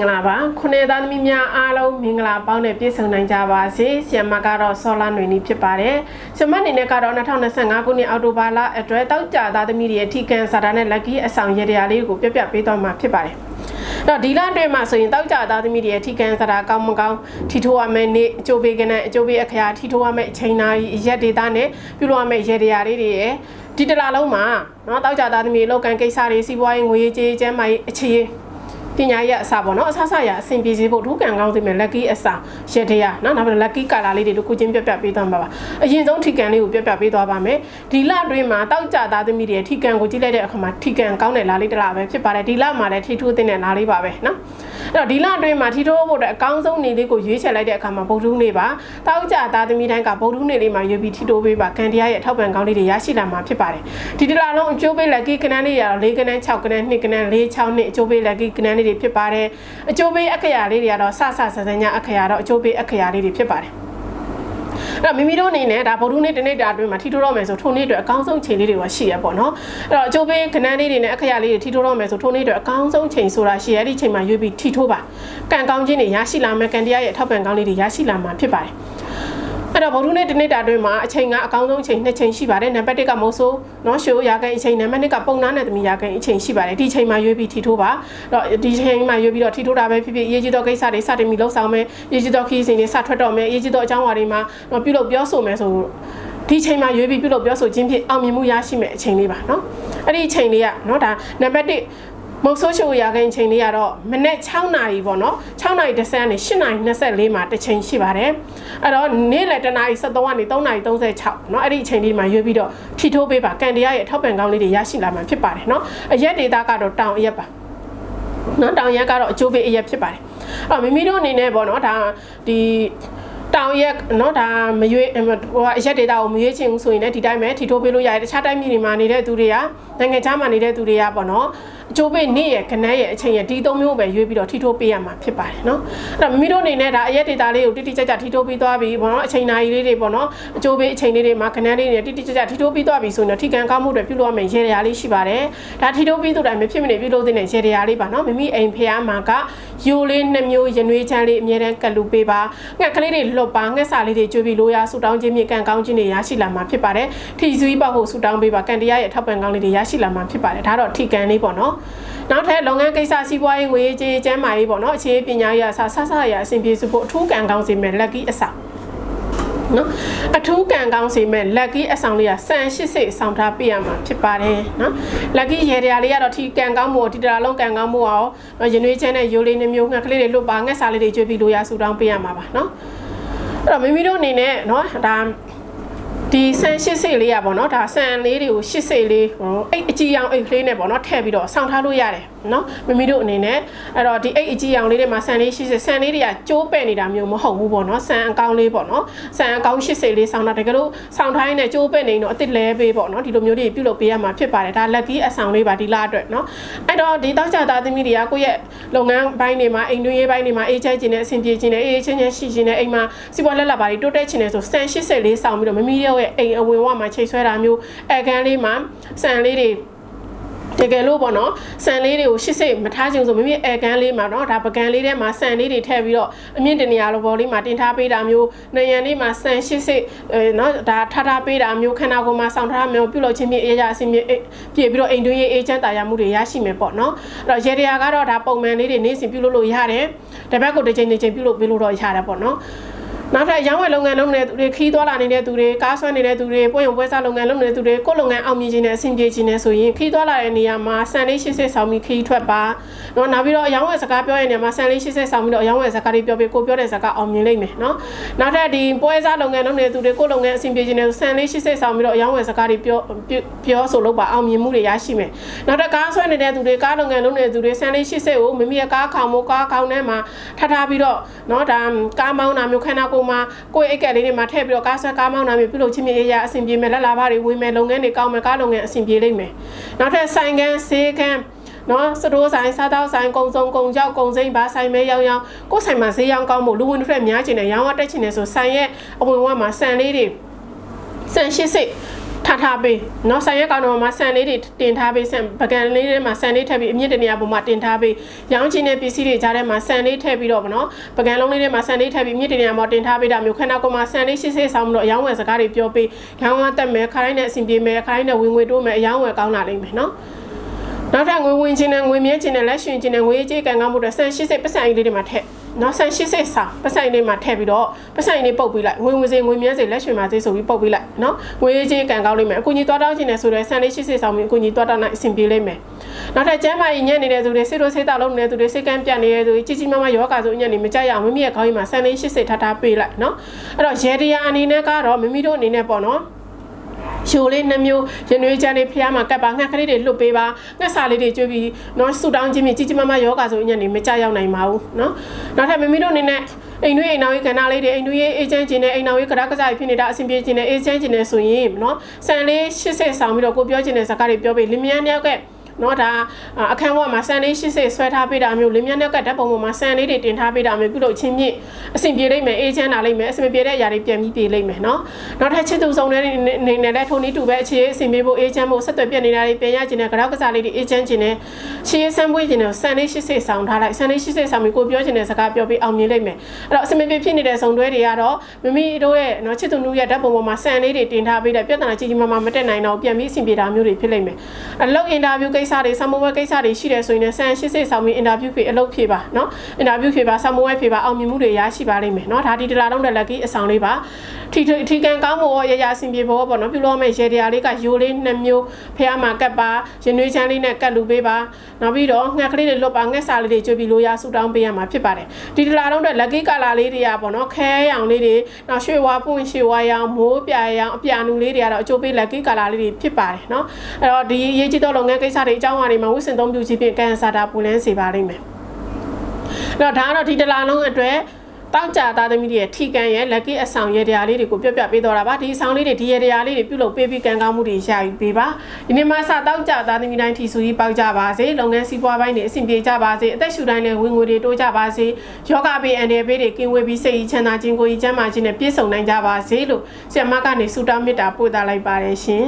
င်္ဂလာပါခုနှစ်သားသမီးများအားလုံးမင်္ဂလာပေါင်းနဲ့ပြည့်စုံနိုင်ကြပါစေဆီယမကတော့ဆောလာຫນွေနီဖြစ်ပါတယ်ဆီယမအနေနဲ့ကတော့2025ခုနှစ်အောက်တိုဘာလအတွဲတောက်ကြသားသမီးတွေရဲ့ထိကန်စာတာနဲ့ lucky အဆောင်ရတရားလေးကိုပြပြပေးသွားမှာဖြစ်ပါတယ်အဲ့တော့ဒီလအတွင်းမှာဆိုရင်တောက်ကြသားသမီးတွေရဲ့ထိကန်စာတာကောင်းမကောင်းထီထိုးရမယ့်နေ့အကျိုးပေးကနဲ့အကျိုးပေးအခရာထီထိုးရမယ့်အချိန်နာရီရက်ဒေတာနဲ့ပြုလုပ်ရမယ့်ရတရားလေးတွေရဲ့ဒီတလားလုံးမှာเนาะတောက်ကြသားသမီးလောက်ကန်ကိစ္စတွေစီးပွားရေးငွေရေးကြေးကျန်းမာရေးအခြေ ပညာရေးအစားပေါ့နော်အဆဆရအဆင်ပြေစေဖို့ဒုကံကောင်းစေမယ် lucky အစားရတရားနော်နောက်ပြီး lucky color လေးတွေကိုချင်းပြပြပေးသွားမှာပါအရင်ဆုံးထီကန်လေးကိုပြပြပေးသွားပါမယ်ဒီလအတွင်းမှာတောက်ကြသားသမီးတွေထီကန်ကိုကြည့်လိုက်တဲ့အခါမှာထီကန်ကောင်းတဲ့လားလေးတစ်လားပဲဖြစ်ပါတယ်ဒီလမှာလည်းထီထိုးတဲ့လားလေးပါပဲနော် အဲ့တော့ဒီလအတွင်းမှာထီထိုးဖို့အတွက်အကောင်းဆုံးနေလေးကိုရွေးချယ်လိုက်တဲ့အခါမှာဗုဒ္ဓဦးနေပါတောက်ကြသားသမီးတိုင်းကဗုဒ္ဓဦးနေလေးမှာရွေးပြီးထီထိုးပေးပါကန်တရားရဲ့ထောက်ပံ့ကောင်းလေးတွေရရှိလာမှာဖြစ်ပါတယ်ဒီတလားလုံးအကျိုးပေး lucky ကနန်းလေးရတော့၄ကနန်း6ကနန်း2ကနန်း4 6နှစ်အကျိုးပေး lucky ကနန်းလေးတွေဖြစ်ပါတယ်အကျိုးပေးအခရာလေးတွေကတော့ဆဆဆဆညာအခရာတော့အကျိုးပေးအခရာလေးတွေဖြစ်ပါတယ် အဲ့တော့မိမိတို့အနေနဲ့ဒါဗုဒ္ဓနေ့တနေ့တာအတွင်းမှာထီထိုးတော့မယ်ဆိုထိုနေ့အတွက်အကောင်းဆုံးချိန်လေးတွေကရှိရပေါ့နော်အဲ့တော့အကျိုးပေးခဏန်းလေးတွေနဲ့အခရာလေးတွေထီထိုးတော့မယ်ဆိုထိုနေ့အတွက်အကောင်းဆုံးချိန်ဆိုတာရှိရအဲ့ဒီချိန်မှာရွေးပြီးထီထိုးပါကံကောင်းခြင်းတွေရရှိလာမယ်ကံတရားရဲ့အထောက်ပံ့ကောင်းလေးတွေရရှိလာမှာဖြစ်ပါတယ် အဲ့တော့ဗုဒ္ဓနေ့တနေ့တာအတွင်းမှာအချိန်ကအကောင်းဆုံးအချိန်နှစ်ချိန်ရှိပါတယ်နံပါတ်1ကမုတ်ဆိုးနော်ရှိုးရာခိုင်အချိန်နံပါတ်2ကပုံနာနဲ့သမီးရာခိုင်အချိန်ရှိပါတယ်ဒီချိန်မှာရွေးပြီးထီထိုးပါတော့ဒီချိန်မှာရွေးပြီးတော့ထီထိုးတာပဲဖြစ်ဖြစ်အရေးကြီးသောကိစ္စတွေစတင်ပြီးလှုပ်ဆောင်မယ်အရေးကြီးသောခီးစဉ်တွေစထွက်တော့မယ်အရေးကြီးသောအကြောင်းအရာတွေမှာတော့ပြုလုပ်ပြောဆိုမယ်ဆိုဒီချိန်မှာရွေးပြီးပြုလုပ်ပြောဆိုခြင်းဖြင့်အောင်မြင်မှုရရှိမယ်အချိန်လေးပါနော်အဲ့ဒီအချိန်လေးကနော်ဒါနံပါတ်1 မုတ်ဆိုးရှိုးရာခိုင်အချိန်လေးကတော့မနေ့6နာရီပေါ့နော်6နာရီ10ကနေ8နာရီ24မှာတစ်ချိန်ရှိပါတယ်အဲ့တော့နေ့လယ်တနာရီ73ကနေ3နာရီ36เนาะအဲ့ဒီအချိန်လေးမှာရွေးပြီးတော့ထီထိုးပေးပါကန်တရားရဲ့ထောက်ပံ့ကောင်းလေးတွေရရှိလာမှာဖြစ်ပါတယ်เนาะအရက်ဒေတာကတော့တောင်အရက်ပါเนาะတောင်ရက်ကတော့အကျိုးပေးအရက်ဖြစ်ပါတယ်အဲ့တော့မိမိတို့အနေနဲ့ပေါ့เนาะဒါဒီတောင်ရက်เนาะဒါမရွေးဟိုအရက်ဒေတာကိုမရွေးချင်ဘူးဆိုရင်လည်းဒီတိုင်းပဲထီထိုးပေးလို့ရတယ်တခြားတိုင်းပြည်တွေမှာနေတဲ့သူတွေကနိုင်ငံခြားမှာနေတဲ့သူတွေကပေါ့เนาะ အချိုးပေးနေ့ရဲ့ခဏရဲ့အချိန်ရဲ့ဒီသုံးမျိုးပဲရွေးပြီးတော့ထိထိုးပေးရမှာဖြစ်ပါတယ်နော်အဲ့တော့မိမိတို့အနေနဲ့ဒါအရက်ဒေတာလေးကိုတိတိကျကျထိထိုးပြီးသွားပြီပေါ့နော်အချိန်နာရီလေးတွေပေါ့နော်အချိုးပေးအချိန်လေးတွေမှာခဏလေးတွေတိတိကျကျထိထိုးပြီးသွားပြီဆိုရင်တော့ထိကန်ကောင်းမှုတွေပြုလုပ်ရမယ်ရေရာလေးရှိပါတယ်ဒါထိထိုးပြီးသူတိုင်းမဖြစ်မနေပြုလုပ်သင့်တဲ့ရေရာလေးပါနော်မိမိအိမ်ဖျားမှာကယိုလေးနှမျိုးရနွေးချမ်းလေးအမြဲတမ်းကလူပေးပါငှက်ကလေးတွေလွတ်ပါငှက်စာလေးတွေကျွေးပြီးလိုရာဆူတောင်းခြင်းမြေကန်ကောင်းခြင်းတွေရရှိလာမှာဖြစ်ပါတယ်ထီဆွေးပေါ့ဖို့ဆူတောင်းပေးပါကန်တရားရဲ့အထောက်ပံ့ကောင်းလေးတွေရရှိလာမှာဖြစ်ပါတယ်ဒါတော့ထီကန်လေးပေါ့နော်နောက်ထပ်လုပ်ငန်းကိစ္စစီးပွားရေးငွေရေးကြေးကျန်းမာရေးပေါ့နော်အခြေပညာရေးအစားဆဆရအဆင်ပြေစုဖို့အထူးကံကောင်းစေမယ် lucky အဆောင်နော်အထူးကံကောင်းစေမဲ့ lucky အဆောင်လေးကစံရှိစိတ်ဆောင်ထားပေးရမှာဖြစ်ပါတယ်နော် lucky ရေတရာလေးကတော့ဒီကံကောင်းမှုဒီတရာလုံးကံကောင်းမှုအောင်ရင်းနှွေးချင်းနဲ့ရိုးလေးနှမျိုးငှက်ကလေးတွေလွတ်ပါငှက်စာလေးတွေကျွေးပြီးလို့ရဆူတောင်းပေးရမှာပါနော်အဲ့တော့မိမိတို့အနေနဲ့နော်ဒါ ဒီဆန်80စိတ်လေးอ่ะဗောနော်ဒါဆန်လေးတွေကို80စိတ်လေးဟိုအိတ်အကြီးအောင်အိတ်လေးနဲ့ဗောနော်ထည့်ပြီးတော့ဆောင်းထားလို့ရတယ်နော်မိမိတို့အနေနဲ့အဲ့တော့ဒီအိတ်အကြီးအောင်လေးတွေမှာဆန်လေး80ဆန်လေးတွေကကျိုးပဲ့နေတာမျိုးမဟုတ်ဘူးဗောနော်ဆန်အကောင်လေးဗောနော်ဆန်အကောင်80စိတ်လေးဆောင်းတာတကယ်လို့ဆောင်းထားရင်လည်းကျိုးပဲ့နေတော့အစ်စ်လဲပေးဗောနော်ဒီလိုမျိုးတွေပြုလုပ်ပေးရမှာဖြစ်ပါတယ်ဒါလက်ကီးအဆောင်လေးပါဒီလားအတွက်နော်အဲ့တော့ဒီတောက်ကြသားသမီးတွေကကိုယ့်ရဲ့လုပ်ငန်းပိုင်းတွေမှာအိမ်တွင်းရေးပိုင်းတွေမှာအေးချမ်းခြင်းနဲ့အဆင်ပြေခြင်းနဲ့အေးချမ်းခြင်းရှိခြင်းနဲ့အိမ်မှာစီးပွားလက်လက်ပါတွေတိုးတက်ခြင်းနဲ့ဆိုဆန်80လေးဆောင်းပြီးတော့မိမိရဲ့အိမ်အဝင်ဝမှာချိတ်ဆွဲတာမျိုးအဲကန်လေးမှာဆန်လေးတွေတကယ်လို့ပေါ့နော်ဆန်လေးတွေကိုရှစ်စိတ်မထားချင်ဆိုမိမိအဲကန်လေးမှာနော်ဒါပကံလေးထဲမှာဆန်လေးတွေထည့်ပြီးတော့အမြင့်တနေရာလိုပေါ်လေးမှာတင်ထားပေးတာမျိုးနေရန်လေးမှာဆန်ရှစ်စိတ်အဲနော်ဒါထားထားပေးတာမျိုးခန္ဓာကိုယ်မှာဆောင်းထားတာမျိုးပြုလုပ်ခြင်းဖြင့်အေးရအစီအမြေပြေပြီးတော့အိမ်တွင်းရေးအေးချမ်းတာယာမှုတွေရရှိမယ်ပေါ့နော်အဲ့တော့ရေတရာကတော့ဒါပုံမှန်လေးတွေနေ့စဉ်ပြုလုပ်လို့ရတယ်တပတ်ကိုတစ်ချိန်တစ်ချိန်ပြုလုပ်ပေးလို့တော့ရတယ်ပေါ့နော် နောက်ထပ်ရောင်းဝယ်လုပ်ငန်းလုပ်နေတဲ့သူတွေခီးသွားလာနေတဲ့သူတွေကားဆွဲနေတဲ့သူတွေပွဲရုံပွဲစားလုပ်ငန်းလုပ်နေတဲ့သူတွေကိုယ့်လုပ်ငန်းအောင်မြင်ခြင်းနဲ့အဆင်ပြေခြင်းနဲ့ဆိုရင်ခီးသွားလာတဲ့နေရာမှာစံလေး80ဆောင်းပြီးခီးထွက်ပါနော်နောက်ပြီးတော့ရောင်းဝယ်စကားပြောရတဲ့နေရာမှာစံလေး80ဆောင်းပြီးတော့ရောင်းဝယ်စကားတွေပြောပြီးကိုပြောတဲ့စကားအောင်မြင်လိမ့်မယ်နော်နောက်ထပ်ဒီပွဲစားလုပ်ငန်းလုပ်နေတဲ့သူတွေကိုယ့်လုပ်ငန်းအဆင်ပြေခြင်းနဲ့စံလေး80ဆောင်းပြီးတော့ရောင်းဝယ်စကားတွေပြောပြောဆိုလို့ပါအောင်မြင်မှုတွေရရှိမယ်နောက်ထပ်ကားဆွဲနေတဲ့သူတွေကားလုပ်ငန်းလုပ်နေတဲ့သူတွေစံလေး80ကိုမိမိရဲ့ကားခေါင်မိုးကားခေါင်ထဲမှာထားထားပြီးတော့နော်ဒါကားမောင်းတာမျိုးခန္ဓာကိုယ်မှာကိုယ့်အိတ်ကက်လေးတွေမှာထည့်ပြီးတော့ကားဆွဲကားမောင်းတာမျိုးပြုလုပ်ခြင်းမြေရအဆင်ပြေမယ်လက်လာပါတွေဝေးမယ်လုပ်ငန်းတွေကောင်းမယ်ကားလုပ်ငန်းအဆင်ပြေလိမ့်မယ်နောက်ထပ်ဆိုင်ကန်းဆေးကန်းနော်စတိုးဆိုင်စားတောက်ဆိုင်ကုံစုံကုံကြောက်ကုံစိမ့်ဘာဆိုင်မဲရောင်းရောင်းကိုယ်ဆိုင်မှာဈေးရောင်းကောင်းဖို့လူဝင်တွေများချင်တယ်ရောင်းရတက်ချင်တယ်ဆိုဆိုင်ရဲ့အဝင်ဝမှာဆန်လေးတွေဆန်ရှိစိတ် ထားထားပေးနော်ဆန်ရွက်ကောင်တော်မှာဆန်လေးတွေတင်ထားပေးဆန်ပကံလေးတွေမှာဆန်လေးထည့်ပြီးအမြင့်တနေရာပေါ်မှာတင်ထားပေးရောင်းချင်တဲ့ပစ္စည်းတွေကြားထဲမှာဆန်လေးထည့်ပြီးတော့ဗောနော်ပကံလုံးလေးတွေမှာဆန်လေးထည့်ပြီးအမြင့်တနေရာပေါ်တင်ထားပေးတာမျိုးခန္ဓာကိုယ်မှာဆန်လေးရှင်းရှင်းဆောင်ပြီးတော့အယောင်းဝယ်စကားတွေပြောပေးရောင်းဝတက်မယ်ခရိုင်းနဲ့အဆင်ပြေမယ်ခရိုင်းနဲ့ဝင်ငွေတိုးမယ်အယောင်းဝယ်ကောင်းလာလိမ့်မယ်နော်နောက်ထပ်ငွေဝင်ခြင်းနဲ့ငွေမြဲခြင်းနဲ့လက်ရှင်ခြင်းနဲ့ငွေကြေးကံကောင်းမှုတွေဆန်80%ပတ်စံအလေးတွေမှာထည့် နော်ဆန်80စာပတ်စံလေးမှာထည့်ပြီးတော့ပတ်စံလေးပုတ်ပြီးလိုက်ငွေဝင်စေငွေမြဲစေလက်ရှင်မှာစေဆိုပြီးပုတ်ပြီးလိုက်နော်ငွေကြေးကန်ကောင်းလိမ့်မယ်အကူကြီးသွားတောင်းခြင်းနဲ့ဆိုတော့ဆန်လေး80ဆောင်ပြီးအကူကြီးသွားတောင်းနိုင်အဆင်ပြေလိမ့်မယ်နောက်ထပ်ကျမ်းမာရေးညံ့နေတဲ့သူတွေစိတ်တို့စိတ်တောက်လုံးနေတဲ့သူတွေစိတ်ကမ်းပြတ်နေတဲ့သူတွေကြီးကြီးမားမားယောဂါဆိုညံ့နေမကြရအောင်မိမိရဲ့ခေါင်းကြီးမှာဆန်လေး80ထားထားပေးလိုက်နော်အဲ့တော့ရေတရားအနေနဲ့ကတော့မိမိတို့အနေနဲ့ပေါ့နော် ရှိုးလေးနှမျိုးရနွေးချမ်းလေးဖျားမှာကပ်ပါငှက်ကလေးတွေလွတ်ပေးပါငှက်စာလေးတွေကျွေးပြီးနော်ဆူတောင်းခြင်းမြကြီးကြီးမားမားယောဂါဆိုအညံ့နေမကြရောက်နိုင်ပါဘူးနော်နောက်ထပ်မိမိတို့အနေနဲ့အိမ်တွင်းအိမ်နောက်ရေးကဏ္ဍလေးတွေအိမ်တွင်းရေးအေဂျင့်ကျင်နဲ့အိမ်နောက်ရေးကရကစားဖြစ်နေတာအဆင်ပြေခြင်းနဲ့အေဂျင့်ကျင်နဲ့ဆိုရင်နော်ဆန်လေး80ဆောင်ပြီးတော့ကိုပြောခြင်းတဲ့စကားတွေပြောပြီးလင်းမြန်းတယောက်က နော်ဒါအခန်းဝမှာဆန်လေး80ဆွဲထားပေးတာမျိုးလင်းမြန်းတယောက်ကဓာတ်ပုံပေါ်မှာဆန်လေးတွေတင်ထားပေးတာမျိုးပြုလုပ်ချင်းမြင့်အဆင်ပြေလိမ့်မယ်အေဂျင့်လာလိမ့်မယ်အဆင်ပြေတဲ့အရာတွေပြန်ပြီးပြေလိမ့်မယ်နော်နောက်ထပ်ချစ်သူဆောင်တဲ့နေနဲ့လည်းထုံနည်းတူပဲအခြေအဆင်ပြေဖို့အေဂျင့်ဖို့ဆက်သွယ်ပြတ်နေတာတွေပြန်ရခြင်းနဲ့ကြောက်ကစားလေးတွေအေဂျင့်ခြင်းနဲ့ရှေးဆန်းပွေးခြင်းနဲ့ဆန်လေး80ဆောင်ထားလိုက်ဆန်လေး80ဆောင်ပြီးကိုပြောခြင်းတဲ့စကားပြောပြီးအောင်မြင်လိမ့်မယ်အဲ့တော့အဆင်ပြေဖြစ်နေတဲ့ဆောင်တွဲတွေကတော့မိမိတို့ရဲ့နော်ချစ်သူနူရဲ့ဓာတ်ပုံပေါ်မှာဆန်လေးတွေတင်ထားပေးတဲ့ပြဿနာကြီးကြီးမားမားမတက်နိုင်တော့ပြန်ပြီးအဆင်ပြေတာမျိုးတွေဖြစ်လိမ့်မယ်အလုပ်အင်တာဗျူးကိစ္စတွေဆမ်မဝဲကိစ္စတွေရှိတယ်ဆိုရင်လည်းဆန်80ဆောင်ပြီးအင်တာဗျူးဖြေအလုပ်ဖြေပါနော်အင်တာဗျူးဖြေပါဆမ်မဝဲဖြေပါအောင်မြင်မှုတွေရရှိပါလိမ့်မယ်နော်ဒါဒီတလာတော့တဲ့လက်ကီအဆောင်လေးပါထီထီကန်ကောင်းဖို့ရရအဆင်ပြေဖို့ပေါ့နော်ပြုလို့မယ့်ရေတရားလေးကယိုလေးနှစ်မျိုးဖះမှာကတ်ပါရင်နွေးချမ်းလေးနဲ့ကတ်လူပေးပါနောက်ပြီးတော့ငှက်ကလေးတွေလွတ်ပါငှက်စာလေးတွေကျွေးပြီးလို့ရဆူတောင်းပေးရမှာဖြစ်ပါတယ်ဒီတလာတော့တဲ့လက်ကီကာလာလေးတွေကပေါ့နော်ခဲရောင်လေးတွေနောက်ရွှေဝါပွင့်ရွှေဝါရောင်မိုးပြရောင်အပြာနူလေးတွေကတော့အကျိုးပေးလက်ကီကာလာလေးတွေဖြစ်ပါတယ်နော်အဲ့တော့ဒီရေးကြည့်တော့လုပ်ငန်းကိစ္စတွေအကြောင်းအရာတွေမှာဝိစင်သုံးပြုခြင်းဖြင့်ကန်ဆာတာပူလန်းစေပါလိမ့်မယ်အဲ့တော့ဒါကတော့ဒီတလာလုံးအတွက်တောက်ကြသားသမီးတွေရဲ့ထီကန်ရဲ့ lucky အဆောင်ရေတရားလေးတွေကိုပြပြပေးတော့တာပါဒီအဆောင်လေးတွေဒီရေတရားလေးတွေပြုလုပ်ပေးပြီးကန်ကောင်းမှုတွေရယူပေးပါဒီနေ့မှစတောက်ကြသားသမီးတိုင်းထီဆူကြီးပေါက်ကြပါစေလုပ်ငန်းစီးပွားပိုင်းတွေအဆင်ပြေကြပါစေအသက်ရှူတိုင်းလည်းဝင်ငွေတွေတိုးကြပါစေယောဂဘေးအန္တရာယ်ဘေးတွေကင်းဝေးပြီးစိတ်ကြီးချမ်းသာခြင်းကိုယ်ကြီးချမ်းသာခြင်းနဲ့ပြည့်စုံနိုင်ကြပါစေလို့ဆရာမကနေဆုတောင်းမေတ္တာပို့သလိုက်ပါတယ်ရှင်